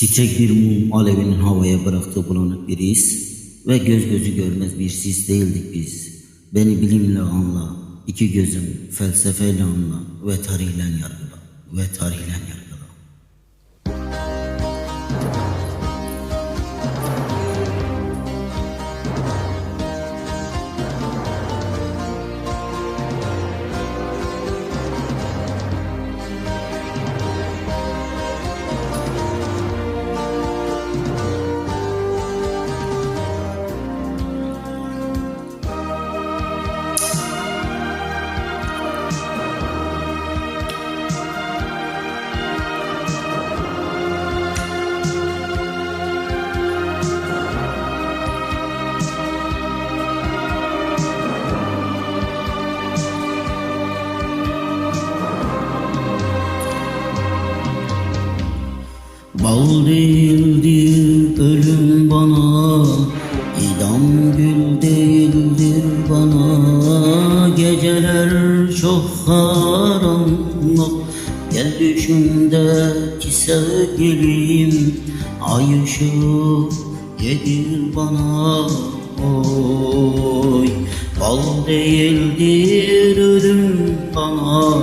Titrek bir mum alevinin havaya bıraktığı bulanık bir his ve göz gözü görmez bir sis değildik biz. Beni bilimle anla, iki gözüm felsefeyle anla ve tarihle yargıla ve tarihle yargıla. Bal değildir ölüm bana idam gül değildir bana. Geceler çok karanlık Gel düşümdeki sevgilim Ay ışığı yedir bana Oy. Bal değildir ölüm bana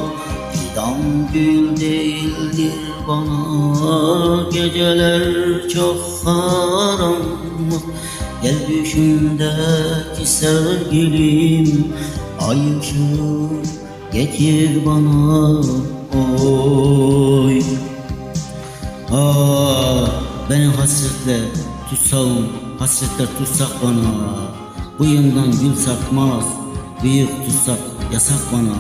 İdam gül değildir bana Geceler çok karanlık. Gel düşümdeki sevgilim Ay ışığı getir bana Oy. Ah beni hasretle tutsağım Hasretle tutsak bana. Bu yandan gül sakmaz Büyük tutsak yasak bana.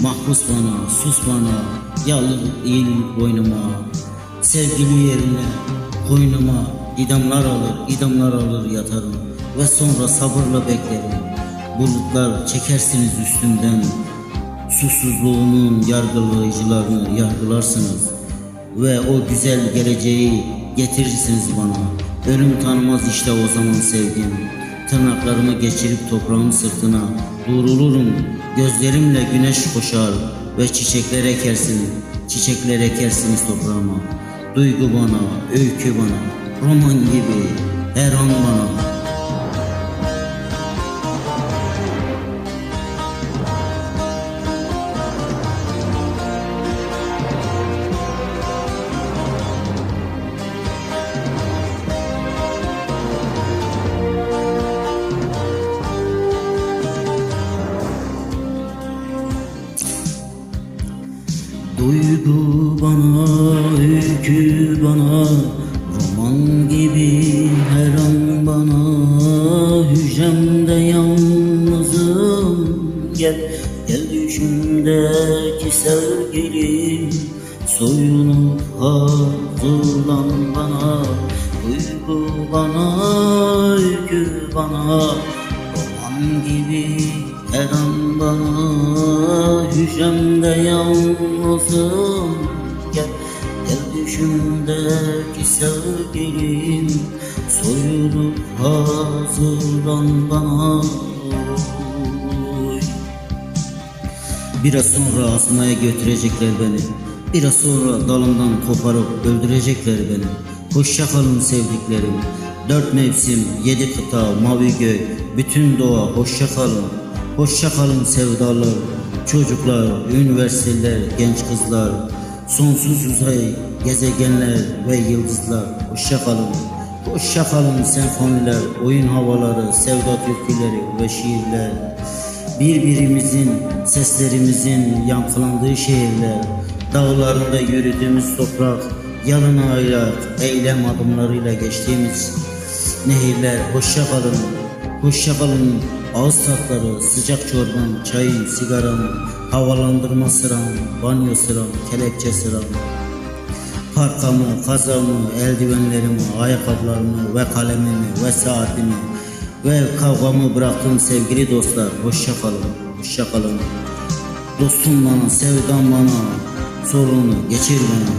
Mahpus bana, sus bana Yalır eğilir boynuma Sevgili yerine koynuma. İdamlar alır, idamlar alır yatarım Ve sonra sabırla beklerim. Bulutlar çekersiniz üstümden Susuzluğumun yargılayıcılarını yargılarsınız Ve o güzel geleceği getirirsiniz bana. Ölüm tanımaz işte o zaman sevgim. Tırnaklarımı geçirip toprağın sırtına Durulurum. Gözlerimle güneş koşar Ve çiçekler ekersin Çiçekler ekersiniz toprağıma. Duygu bana, öykü bana Roman gibi her an bana Duygu bana, öykü bana Roman gibi her an bana. Hücremde yalnızım Gel, gel düşümdeki sevgilim Soyunup hazırlan bana. Duygu bana, öykü bana Roman gibi her an bana Hücremde yalnızım. Gel, gel düşümdeki sevgilim. Soyulup hazırlan bana. Biraz sonra asmaya götürecekler beni. Biraz sonra dalımdan koparıp öldürecekler beni. Hoşça kalın sevdiklerim. Dört mevsim, yedi kıta, mavi gök Bütün doğa hoşça kalın Hoşça kalın sevdalar Çocuklar, üniversiteler, genç kızlar Sonsuz uzay, gezegenler ve yıldızlar. Hoşça kalın. Hoşça kalın senfoniler, oyun havaları, sevda türküleri ve şiirler. Birbirimizin, seslerimizin yankılandığı şehirler Dağlarında yürüdüğümüz toprak Yalın aylar, eylem adımlarıyla geçtiğimiz nehirler. Hoşça kalın, hoşça kalın Ağız tatları, sıcak çorban, çayın, sigaranın Havalandırma sıram, banyo sıram, kelepçe sıram Parkamı, kazamı, eldivenlerimi, ayakkabılarımı ve kalemimi ve saatimi ve kavgamı bıraktım sevgili dostlar. Hoşça kalın, hoşça kalın. Dostum bana, sevdam bana, sorunu geçir bana.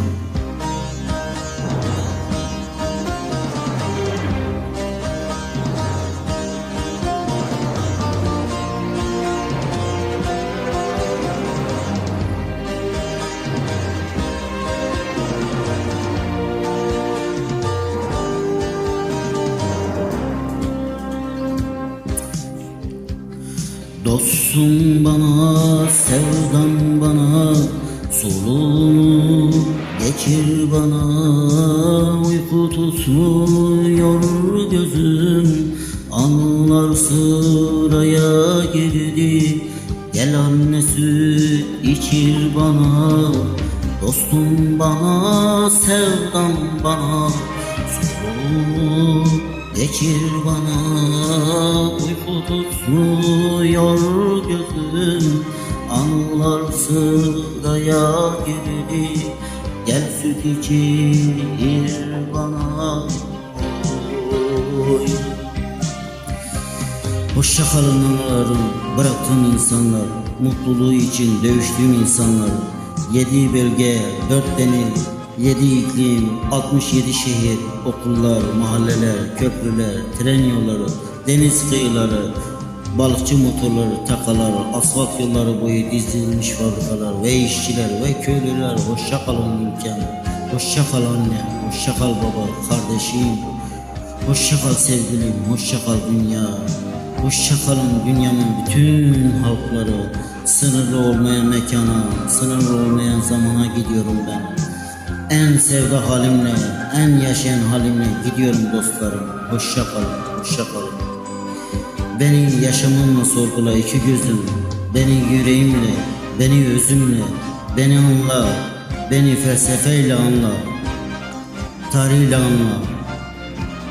Dostum bana, sevdan bana Soluğunu geçir bana. Uyku tutmuyor gözüm Anılar sıraya girdi. Gel anne süt içir bana. Dostum bana, sevdan bana Soluğunu geçir bana Uyku tutmuyor gözüm. Anılar sıraya girdi. Gel süt içir bana Oy. Hoşça kalın analarım, bıraktığım insanlar, mutluluğu için dövüştüğüm insanlar, yedi bölge, dört deniz, yedi iklim, 67 şehir, okullar, mahalleler, köprüler, tren yolları, deniz kıyıları, balıkçı motorları, takalar, asfalt yolları boyu dizilmiş fabrikalar ve işçiler ve köylüler, hoşça kalın ülkem, hoşça kal anne, hoşça kal baba, kardeşim, Hoşça kal sevgilim, hoşça kal dünya. Hoşça kalın dünyanın bütün halkları. Sınırlı olmayan mekana, sınırlı olmayan zamana gidiyorum ben. En sevda halimle, en yaşayan halimle gidiyorum dostlarım. Hoşça kalın, hoşça kalın. Beni yaşamımla sorgula iki gözüm. Beni yüreğimle, beni özümle, beni anla, beni felsefeyle anla. Tarihle anla.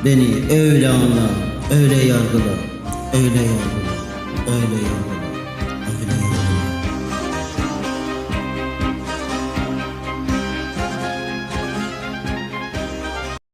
Beni öyle anla, öyle yargıla, öyle yargıla, öyle yargıla.